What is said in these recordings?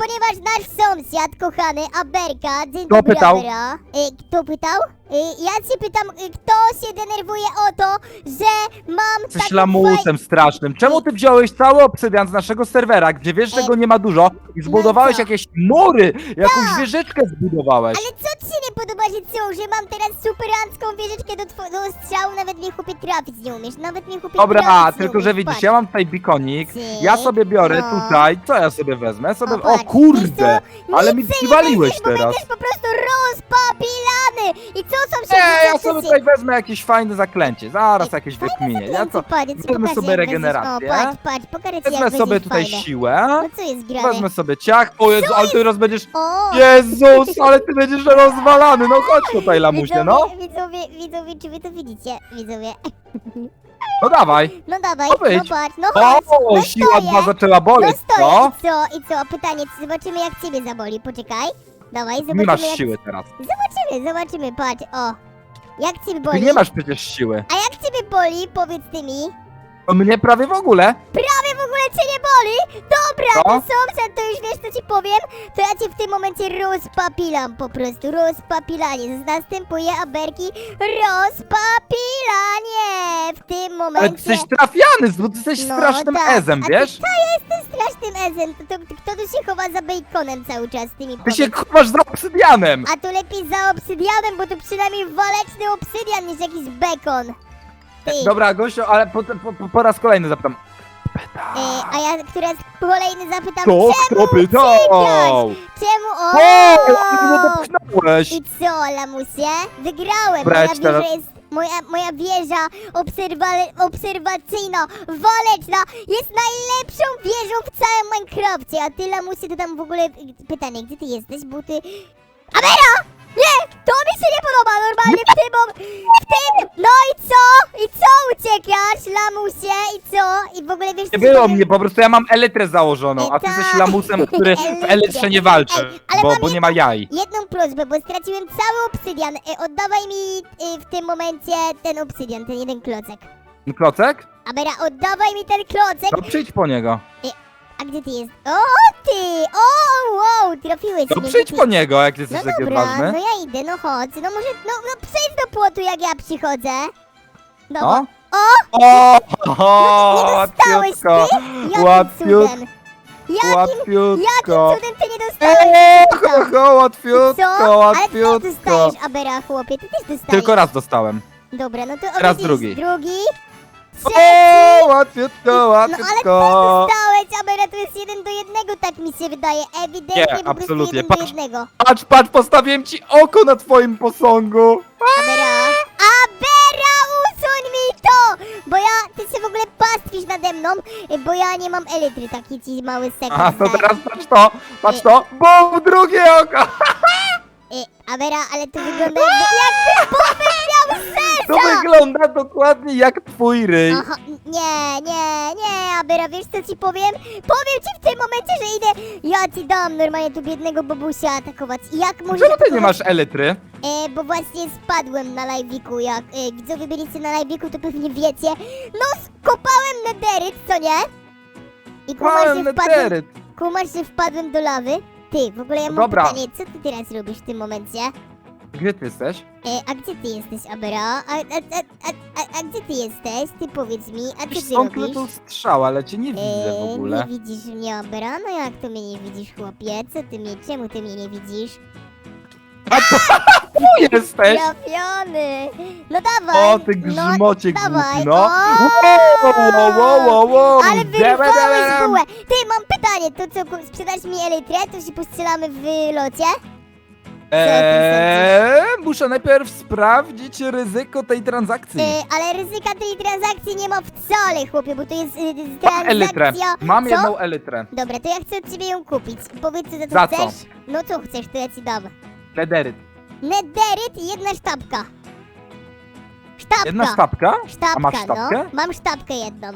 ponieważ nasz sąsiad, kochany, Aberka, dzień Kto dobry, pytał? Abera. Y, kto pytał? Y, ja się pytam, y, kto się denerwuje o to, że mam Jesteś taką lamusem strasznym. Czemu ty wziąłeś cały obsydian z naszego serwera, gdzie wiesz, że Ej, go nie ma dużo i zbudowałeś co? jakieś mury, jakąś Tak. wieżyczkę zbudowałeś. Ale co ci się nie podoba, że co, że mam teraz superancką wieżyczkę do, two- do strzału, nawet mnie chłopie trafić nie umiesz, nawet mnie chłopie Dobra, trafić nie tylko że umiesz, widzisz, patrz. ja mam tutaj bikonik, Cyk, ja sobie biorę no. tutaj, co ja sobie wezmę? Sobie... O, kurde, co? ale mi Nic sobie nie przywaliłeś weźmiesz, bo teraz. będziesz po prostu rozpapilany! I co są się Nie, ja co sobie tutaj wezmę jakieś fajne zaklęcie, zaraz jakieś wykminię. Ja co, wezmę sobie regenerację. O, patrz, patrz, pokażę ci wezmę jak sobie tutaj siłę, No co jest grane? wezmę sobie ciach, o Jezu, ale ty teraz będziesz... O! Jezus, ale ty będziesz rozwalany, no chodź tutaj lamusie, no. Widzowie, widzowie, czy wy to widzicie? Widzowie. No dawaj. No dawaj, No no wyjdź. patrz, no chodź, O, no siła stoję. dwa zaczęła No boleć, co? stoję, i co, i co, pytanie, czy zobaczymy jak ciebie zaboli, poczekaj. Dawaj, zobaczymy Nie masz jak... siły teraz. Zobaczymy, zobaczymy, patrz, o. Jak ciebie Ty boli? nie masz przecież siły. A jak ciebie boli, powiedz ty mi? To mnie prawie w ogóle. Prawie w ogóle cię nie boli? Dobra, to sąsiad, to już wiesz co ci powiem? To ja cię w tym momencie rozpapilam po prostu, rozpapilanie. Następuje aberki rozpapilanie. W tym Ale momencie... ty jesteś trafiany, bo ty jesteś No, strasznym tak. ezem, A ty wiesz? co ja jestem strasznym ezem? To, to, kto tu się chowa za baconem cały czas z tymi Ty się chowasz za obsydianem. A to lepiej za obsydianem, bo to przynajmniej waleczny obsydian niż jakiś bekon. Ty. Dobra, gościu, ale po, po, po, raz kolejny zapytam. E, a ja teraz kolejny zapytam, To czemu kto pytał? Czemu? O! O, ty mnie dopchnąłeś. I co, lamusie? Wygrałem! Dobra, ja Moja ci wieża teraz- jest... Moja, moja wieża obserwa- obserwacyjna, waleczna jest najlepszą wieżą w całym Minecrafcie, a ty lamusie to tam w ogóle... Pytanie, gdzie ty jesteś, bo ty... Amera! To mi się nie podoba normalnie w tym... W tym... No i co? I co uciekasz, lamusie? I co? I w ogóle wiesz Nie co... było mnie, po prostu ja mam elytrę założoną, a ty Tak. jesteś lamusem, który w elytrze nie walczy, ale bo, mam bo nie ma jaj. Jedną prośbę, bo straciłem cały obsydian. E, oddawaj mi e, w tym momencie ten obsydian, ten jeden klocek. Klocek? Abera, oddawaj mi ten klocek. No przyjdź po niego. A gdzie ty jest? O, ty! Trafiłeś No przyjdź gdzie po niego, jak No jesteś taki dobra, odważny. no ja idę, no chodź. No może, no, no przejdź do płotu, jak ja przychodzę. No. O, O, nie o, dostałeś ty? łatwiutko, Jakim łatwiut, cudem? Jakim, jakim łatwiutko. cudem ty nie dostałeś? Eee, Pytam. ho, ho, łatwiutko, Co? Ale ty też łatwiutko. dostajesz, Abera, chłopie, ty też dostajesz. Tylko raz dostałem. Dobra, no to Teraz widzisz, drugi. Drugi. O, łatwiutko, No ale łatwiutko. też dostałeś, Abera, to jest jeden do jednego, tak mi się wydaje. Ewidentnie Nie, po prostu absolutnie. jeden do Patrz. jednego. Patrz, patrz, postawiłem ci oko na twoim posągu. Abera. Abera, usuń mi to! Bo ja, ty się w ogóle pastwisz nade mną, bo ja nie mam elitry, taki ci mały sekret. A to teraz patrz to, patrz to. Bum, drugie oko. Y, Abera, ale to wygląda jakby, jakby Bobby miał To serca! wygląda dokładnie jak twój ryj. Aha, nie, nie, nie, Abera, wiesz co ci powiem? Powiem ci w tym momencie, że idę, ja ci dam normalnie tu biednego babusia atakować. I jak możesz Czemu ty nie atakować? masz elitry? E, bo właśnie spadłem na live'iku, jak e, widzowie byliście na live'iku, to pewnie wiecie. No, skopałem nederyt, co nie? I kumasz, Mam że wpadłem, nederyt. kumasz, że wpadłem do lawy? Ty, w ogóle ja mam Dobra. pytanie, co ty teraz robisz w tym momencie? Gdzie ty jesteś? E, a gdzie ty jesteś, Abera? A, a, a, a, a, a gdzie ty jesteś? Ty powiedz mi, a co ty stąd robisz? tu strzał, ale cię nie widzę w E, ogóle. nie widzisz mnie, Abera? No jak to mnie nie widzisz, chłopie? Co ty mnie, czemu ty mnie nie widzisz? Tu jesteś! Trafiony! No dawaj! O, ty no, grzmocie dawaj. głupi, no! O! Wow, wow, wow, wow, Ale wyrwałeś bułę! Ty, mam pytanie, to co, ku- sprzedasz mi elytrę, to się postrzelamy w locie? Eee, muszę najpierw sprawdzić ryzyko tej transakcji. E, ale ryzyka tej transakcji nie ma wcale, chłopie, bo to jest y, y, Mam elytrę. transakcja... Mam Co? jedną elytrę. Dobra, to ja chcę od ciebie ją kupić. Powiedz, co za to Za co? chcesz? No co chcesz, to ja ci dam. Nederyt. Nederyt i jedna sztabka. Sztabka. Jedna sztabka? Sztabka, A masz sztabkę? no. Mam sztabkę jedną.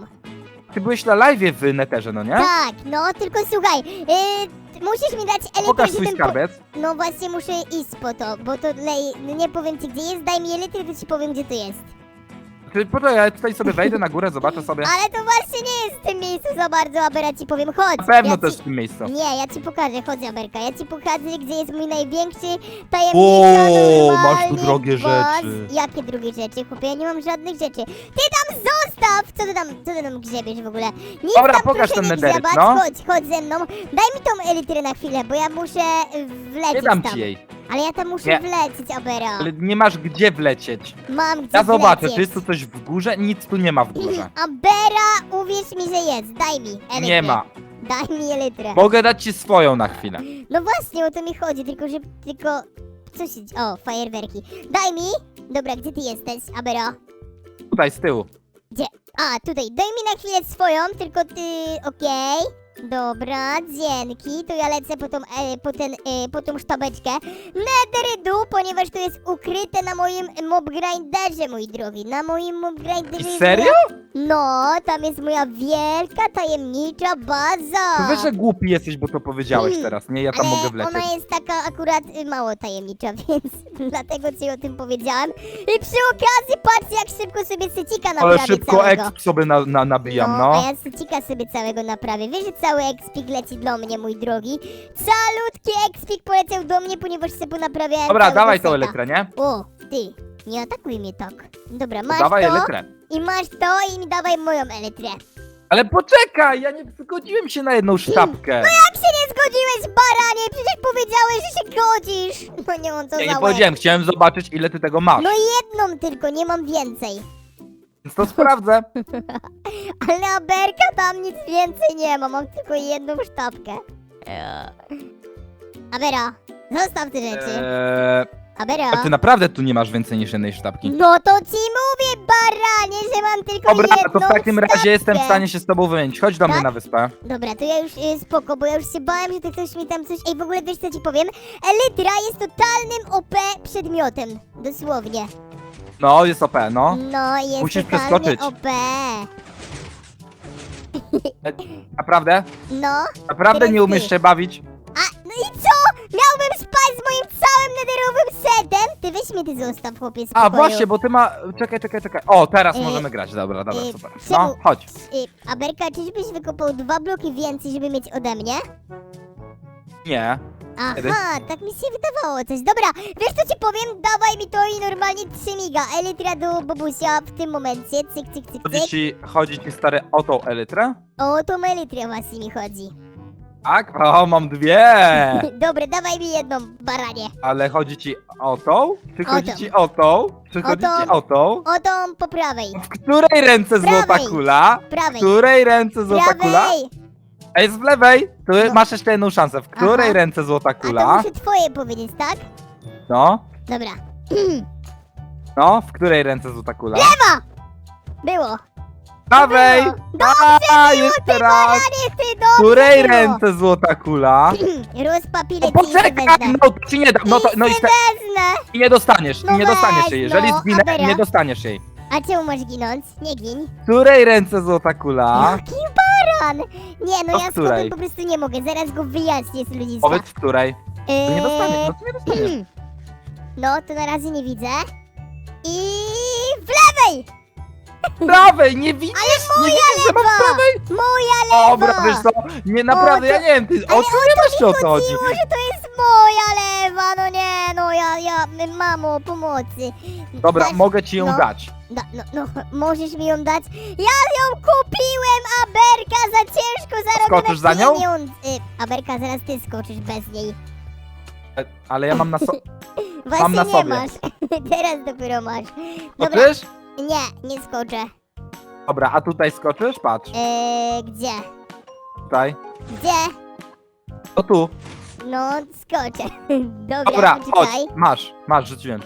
Ty byłeś na live w neterze, no nie? Tak, no, tylko słuchaj, yy, musisz mi dać elytrę, Pokaż swój żebym po-. No właśnie muszę iść po to, bo to lej... no Nie powiem ci gdzie jest, daj mi elytrę, to ci powiem gdzie to jest. Ty, poczekaj, ja tutaj sobie wejdę na górę, zobaczę sobie. Ale to właśnie nie jest w tym miejscu za bardzo, Abera, ci powiem, chodź. Na pewno ja też ci... w tym miejscu. Nie, ja ci pokażę, chodź Aberka, ja ci pokażę, gdzie jest mój największy tajemnica O, normalny masz tu drogie boss. rzeczy. Jakie drogie rzeczy, chłopie, ja nie mam żadnych rzeczy. Ty tam zostaw! Co ty tam, co ty tam grzebiesz w ogóle? Nic Dobra, tam pokaż proszę ten nie grzebać, no. chodź, chodź ze mną. Daj mi tą elytrę na chwilę, bo ja muszę y, wlecieć Nie dam tam. ci jej, Ale ja tam muszę Nie. wlecieć, Abera. ale nie masz gdzie wlecieć. Mam gdzie Ja zobaczę, wlecieć. czy jest tu coś w górze? Nic tu nie ma w górze. Abera, uwierz mi, że jest. Daj mi elytrę. Nie ma. Daj mi elytrę. Mogę dać ci swoją na chwilę. No właśnie, o to mi chodzi, tylko że... Tylko... Co się... dzie- O, fajerwerki. Daj mi! Dobra, gdzie ty jesteś, Abera? Tutaj z tyłu. Gdzie? A, tutaj. Daj mi na chwilę swoją, tylko ty... Okej. Dobra, dzięki. To ja lecę po tą, e, po ten, e, po tą sztabeczkę. Netherydu, ponieważ to jest ukryte na moim mob grinderze, mój drogi. Na moim mob grinderze. I jest serio? No, tam jest moja wielka, tajemnicza baza. To wiesz, że głupi jesteś, bo to powiedziałeś Mm, teraz, nie? Ja tam Ale mogę wlecieć. ona jest taka akurat y, mało tajemnicza, więc dlatego ci o tym powiedziałam. I przy okazji patrzcie jak szybko sobie sycika Ale naprawię szybko całego. exp sobie na, na, nabijam, A no. ja sycika sobie całego naprawię. Wiesz, że cały ekspik leci do mnie, mój drogi. Calutki ekspik poleciał do mnie, ponieważ sobie naprawiałem Dobra, całego dawaj tą seta. elektrę, nie? O, ty, nie atakuj mnie tak. Dobra, masz Dawaj to elektrę. i masz to i mi dawaj moją elektrę. Ale poczekaj, ja nie zgodziłem się na jedną sztabkę. Jak się nie zgodziłeś, baranie? Przecież powiedziałeś, że się godzisz. No nie on co Ja za nie łeb. powiedziałem, chciałem zobaczyć ile ty tego masz. No jedną tylko, nie mam więcej. Więc to sprawdzę. Ale na berka tam nic więcej nie ma, mam tylko jedną sztabkę. Abera, zostaw te rzeczy. Eee, Abera. a ty naprawdę tu nie masz więcej niż jednej sztabki. No to ci mówię, baranie, że mam tylko Dobra, jedną to w takim sztabkę. razie jestem w stanie się z tobą wymienić. Chodź do mnie Tak? na wyspę. Dobra, to ja już y, spoko, bo ja już się bałem, że ty ktoś mi tam coś... Ej, w ogóle wiesz co ci powiem? Elytra jest totalnym OP przedmiotem. Dosłownie. No, jest OP, no. No, jest Musisz totalny przeskoczyć. OP. Naprawdę? No. Naprawdę Teraz nie umiesz ty. się bawić? A, no i co? Miałbym spać z moim całym netherowym setem? Ty weź mnie, ty zostaw, chłopiec, A, właśnie, bo ty ma... Czekaj, czekaj, czekaj. O, teraz Y, możemy grać. Dobra, dobra, y, super. czemu- No, chodź. Y, Aberka, czyżbyś wykopał dwa bloki więcej, żeby mieć ode mnie? Nie. Kiedy? Aha, tak mi się wydawało coś. Dobra, wiesz co ci powiem? Dawaj mi to i normalnie 3 miga. Elytra do Bobusia w tym momencie. Cyk, cyk, cyk, Chodzi cyk. ci, chodzi ci stary o tą elytrę? O, to Elytra właśnie mi chodzi. Tak? O, mam dwie! Dobra, dawaj mi jedną, baranie. Ale chodzi ci o tą? Czy chodzi tą. ci o tą? Czy O chodzi tą. ci o tą? O tą po prawej. W której ręce złota Prawej. kula? W Prawej. której ręce złota kula? Prawej. A jest w lewej. Tu No. masz jeszcze jedną szansę. W której Aha. ręce złota A to kula? muszę twoje powiedzieć, tak? No, Dobra. no, w której ręce złota kula? Lewa! Było. Prawej! A, jeszcze raz! Ty dobrze której było. ręce złota kula? Rozpapilę O, poczekaj! No, to ci nie dam. No to, no i, wezmę. i nie dostaniesz. No nie dostaniesz weź, jej. Jeżeli no, zginę, Abera. nie dostaniesz jej. A czemu masz ginąć? Nie gin. Której ręce złota kula? Jaki baran! Nie, no To ja której? po prostu nie mogę, zaraz go wyjaśnię z ludziska. Powiedz w której. To nie dostaniesz, Eee, no to nie dostaniesz. No, to na razie nie widzę. I w lewej! Prawej, nie widzisz? nie Moja widzisz, że mam lewa! prawej? Moja lewa! Dobra, wiesz co? Nie, naprawdę, ja to- nie wiem, ty, o co nie masz o co chodzi? Chodziło, że to jest moja lewa, no nie, no ja, ja, mamo, pomocy. Dobra, Dasz- mogę ci ją no. dać. No, no, no, możesz mi ją dać? Ja ją kupiłem, Aberka, za ciężko zarobione Skoczysz za nią? pieniądze. Y, Aberka, zaraz ty skoczysz bez niej. E, Ale ja mam na so... Właśnie na nie sobie. masz. Teraz dopiero masz. Dobra? Nie, nie skoczę. Dobra, a tutaj skoczysz? Patrz, Eee, gdzie? tutaj. Gdzie? To tu. No, skoczę. Dobra, Dobra, chodź, poczekaj. masz, masz, rzuciłem.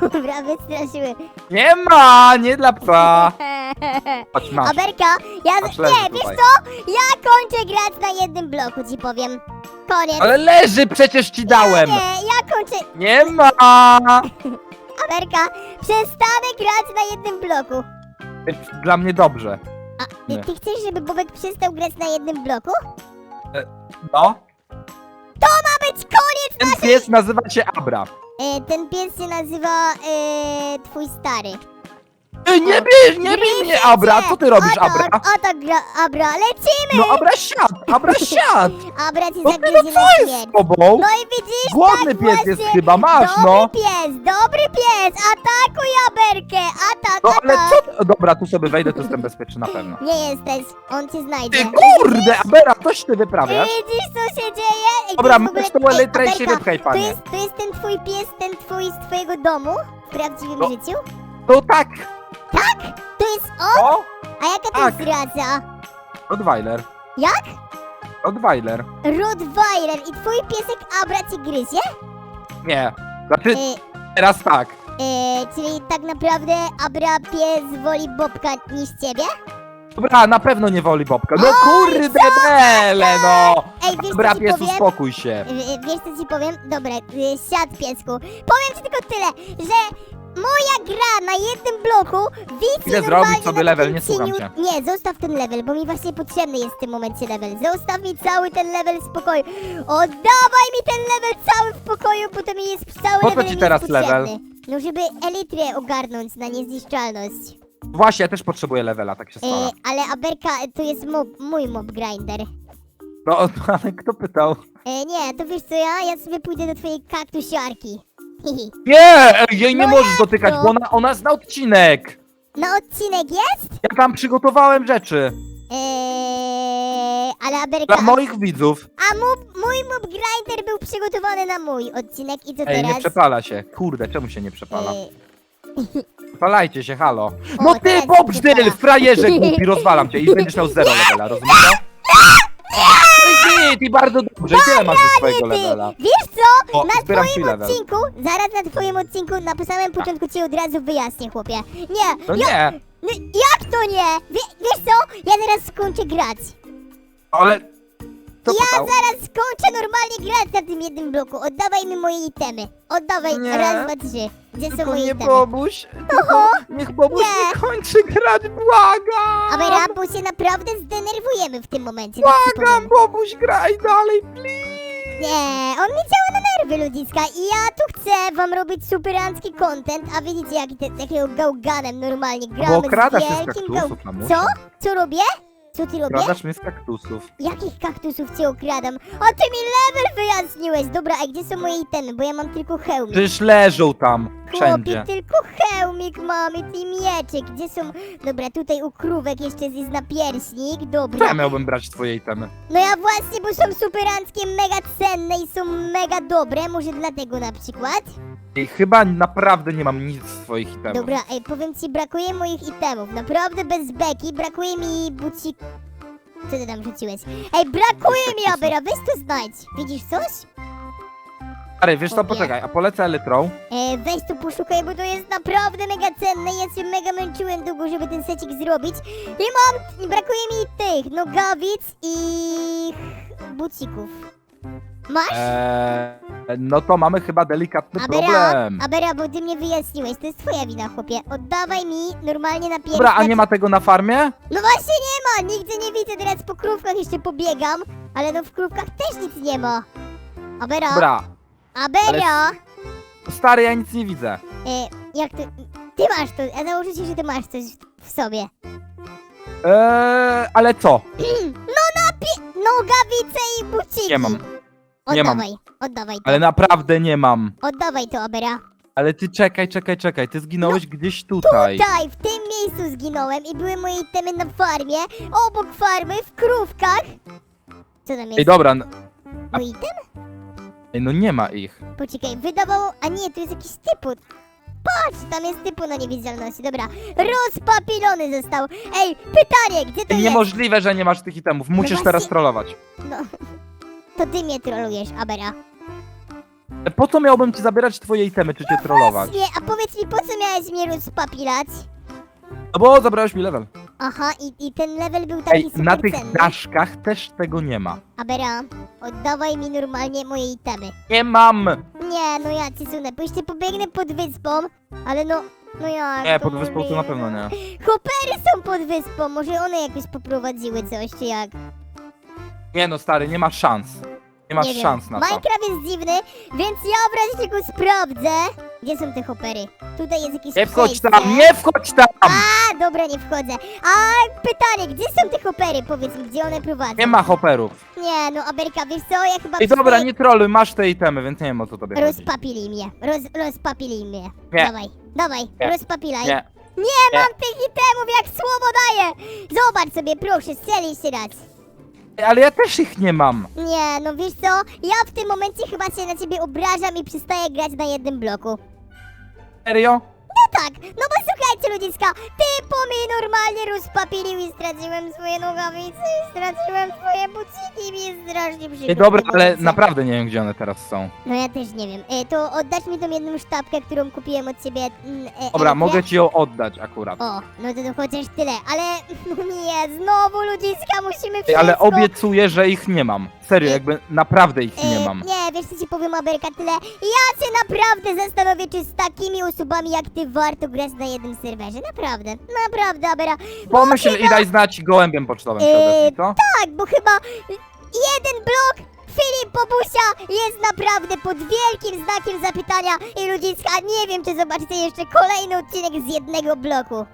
Dobra, wystraszyły. Nie ma, nie dla psa. Chodź, masz. Aberka, ja... Masz, leży Nie, wiesz tutaj. co? Ja kończę grać na jednym bloku, ci powiem. Koniec. Ale leży, przecież ci dałem. Nie, ja kończę... Nie ma. Aberka, przestanę grać na jednym bloku. Dla mnie dobrze. A ty, Nie. ty chcesz, żeby Bobek przestał grać na jednym bloku? No. Ma być koniec! Ten pies nazywa się Abra. E, ten pies się nazywa e, twój stary. Ty nie bierz, nie bij mnie, Abra! Co ty robisz, o tak, Abra? O tak, gra- Abra, lecimy! No Abra siad, Abra siad! Abra ci No ty, no zagryzie co na jest śmierć. z tobą? No i widzisz, Głodny tak pies właśnie. jest chyba, masz dobry no! pies, dobry pies, atakuj Aberkę, atak, No ale atak. co? Dobra, tu sobie wejdę, to jestem bezpieczny na pewno. Nie jesteś, on cię znajdzie. Ty kurde, Abera, coś ty wyprawiasz? Widzisz, co się dzieje? Ej, to Dobra, jest w ogóle- masz tą Ej, elytrę i się Aberka, wypchaj, To panie. jest, to jest ten twój pies, ten twój z twojego domu? W prawdziwym No. życiu? To tak! To jest on? O! A jaka to tak. jest rasa? Rottweiler. Jak? Rottweiler. Rottweiler i twój piesek Abra ci gryzie? Nie. Znaczy, E, teraz tak. e, czyli tak naprawdę Abra pies woli Bobka niż ciebie? Dobra, na pewno nie woli Bobka. No kurde, bele, no! Ej, wiesz Dobra, co ci pies, powiem? uspokój się. E, e, Wiesz co ci powiem? Dobra, e, siad piesku. Powiem ci tylko tyle, że moja gra na jednym bloku widzi Idę normalnie zrobić sobie na level, nie słucham cieniu- cię. Nie, zostaw ten level, bo mi właśnie potrzebny jest w tym momencie level. Zostaw mi cały ten level w spokoju. Oddawaj mi ten level cały w pokoju, bo to mi jest cały Po co level ci mi teraz jest potrzebny. level? No żeby elitrę ogarnąć na niezniszczalność. Właśnie, ja też potrzebuję levela, tak się E, stara. ale Aberka, to jest mob, mój mob grinder. No, ale kto pytał? E, nie, to wiesz co ja? Ja sobie pójdę do twojej kaktusiarki. Nie, ej, jej nie No możesz dotykać, bo ona, ona zna odcinek. Na odcinek jest? Ja tam przygotowałem rzeczy Eee, ale Aberka, dla moich widzów. a mój, mój mob grinder był przygotowany na mój odcinek i co Ej, nie teraz? przepala się. Kurde, czemu się nie przepala? Eee, Przepalajcie się, halo. O, No ty, teraz Bobżdyl, przepala. frajerze głupi, rozwalam cię i będziesz miał zero levela, rozumiesz to? Ty, ty, bardzo dobrze, i tyle masz ze swojego ty, levela. wiesz co? O, na zbieram twoim level. odcinku, zaraz na twoim odcinku, na samym początku ci od razu wyjaśnię, chłopie. Nie, No ja, nie, no, jak to nie? Wie, wiesz co? Ja zaraz skończę grać. ale... Co ja pytał? zaraz skończę normalnie grać na tym jednym bloku. Oddawaj mi moje itemy. Oddawaj, Nie. raz, dwa, trzy. Gdzie są Tylko moje nie itemy? Bobuś, tylko niech Bobuś Nie. nie kończy grać, błagam! Abera, bo się naprawdę zdenerwujemy w tym momencie. tak ci Błagam, powiem. Bobuś, graj dalej, please! Nie, on mi działa na nerwy, ludziska. I ja tu chcę wam robić superancki content, a widzicie jaki te, jakiego gałganem normalnie gramy okradasz z wielkim kaktusów, mamusiu. Co? Co robię? Co ty robię? Kradasz mnie z kaktusów. Jakich kaktusów cię okradam? A ty mi level wyjaśniłeś! Dobra, a gdzie są moje itemy? Bo ja mam tylko hełmik. Przecież leżą tam, wszędzie. Chłopie, tylko hełmik mam i mieczyk. Gdzie są... Dobra, tutaj u krówek jeszcze jest napierśnik. Co Dobra. ja miałbym brać twoje itemy? No ja właśnie, bo są superanckie, mega cenne i są mega dobre. Może dlatego na przykład. I chyba naprawdę nie mam nic z twoich itemów. Dobra, ej, powiem ci, brakuje moich itemów. Naprawdę bez beki, brakuje mi bucik... Co ty tam rzuciłeś? Ej, brakuje mi, Abera, weź to znajdź. Widzisz coś? Stary, wiesz co, poczekaj, a polecę elytrą. E, weź tu poszukaj, bo to jest naprawdę mega cenne. Ja się mega męczyłem długo, żeby ten secik zrobić. I mam, brakuje mi tych nogawic i bucików. Masz? Eee, no to mamy chyba delikatny Abera, problem. Abera, bo ty mnie wyjaśniłeś, to jest twoja wina, chłopie. Oddawaj mi normalnie na pierwszy... Dobra, a nie ma tego na farmie? No właśnie nie ma, nigdzie nie widzę, teraz po krówkach jeszcze pobiegam, ale no w krówkach też nic nie ma. Abera, Dobra, Abera, stary, ja nic nie widzę. e, jak to... Ty masz to, ja założę się, że ty masz coś w- sobie. Eee, ale co? No napi... Nogawice i buciki. Nie mam, nie mam. Oddawaj, oddawaj to. ale naprawdę nie mam. Oddawaj to, Abera. Ale ty czekaj, czekaj, czekaj, ty zginąłeś gdzieś tutaj. Tutaj, w tym miejscu zginąłem i były moje itemy na farmie, obok farmy, w krówkach. Co tam Ej, jest? dobra, n- Mój item? Ej, no nie ma ich. Poczekaj, wydawało... A nie, tu jest jakiś typu. Patrz, tam jest typu na niewidzialności. Dobra, rozpapilony został. Ej, pytanie, gdzie to jest? Niemożliwe, że nie masz tych itemów, musisz właśnie- teraz trollować. No, to ty mnie trolujesz, Abera. E, Po co miałbym ci zabierać twoje itemy, czy cię trollować? Nie, a powiedz mi, po co miałeś mnie rozpapilać? No bo zabrałeś mi level. Aha, i, i ten level był taki Ej, super na tych cenny. daszkach też tego nie ma. Abera, oddawaj mi normalnie moje itemy. Nie mam! Nie, no ja ci sunę, bo jeszcze pobiegnę pod wyspą, ale no... No ja... Nie, pod wyspą to na pewno nie. Hopery są pod wyspą, może one jakoś poprowadziły coś, czy jak? Nie no, stary, nie ma szans. Nie masz nie wiem. szans na to. Minecraft jest dziwny, więc ja w razie czego sprawdzę. Gdzie są te hopery? Tutaj jest jakieś Nie wchodź przejście. tam, nie wchodź tam! A, dobra, nie wchodzę. A pytanie, gdzie są te hopery? Powiedz mi, gdzie one prowadzą? Nie ma hoperów. Nie, no Aberka, wiesz co, ja chyba... I dobra, nie troluj, masz te itemy, więc nie wiem o co tobie chodzi. Rozpapili mnie, roz, rozpapili mnie. Nie. Dawaj, dawaj, Nie. rozpapilaj. Nie. Nie Nie. mam tych itemów, jak słowo daję! Zobacz sobie, proszę, strzel jeszcze raz. Ale ja też ich nie mam. Nie, no wiesz co, ja w tym momencie chyba się na ciebie obrażam i przestaję grać na jednym bloku. Serio? No tak, no bo słuchajcie ludziska, typo mi normalnie rozpapilił i straciłem swoje nogawice i straciłem swoje buciki i mi jest strasznie przykro. Ej, dobra, ale naprawdę nie wiem, gdzie one teraz są. No ja też nie wiem. E, to oddasz mi tą jedną sztabkę, którą kupiłem od ciebie. mm, E, Dobra, Elfie? mogę ci ją oddać akurat. O, no to, to chociaż tyle, ale no nie, znowu ludziska musimy Ej, wszystko... ale obiecuję, że ich nie mam. Serio, Ej. jakby naprawdę ich E, nie mam. Nie, wiesz co ci powiem, Aberka, tyle. Ja się naprawdę zastanowię, czy z takimi osobami jak ty warto grać na jednym serwerze. Naprawdę, naprawdę, Abera. Pomyśl i daj znać gołębiem pocztowym się odezwij, co? Tak, bo chyba jeden blok Filip Bobusia jest naprawdę pod wielkim znakiem zapytania i ludziska, nie wiem, czy zobaczycie jeszcze kolejny odcinek z jednego bloku.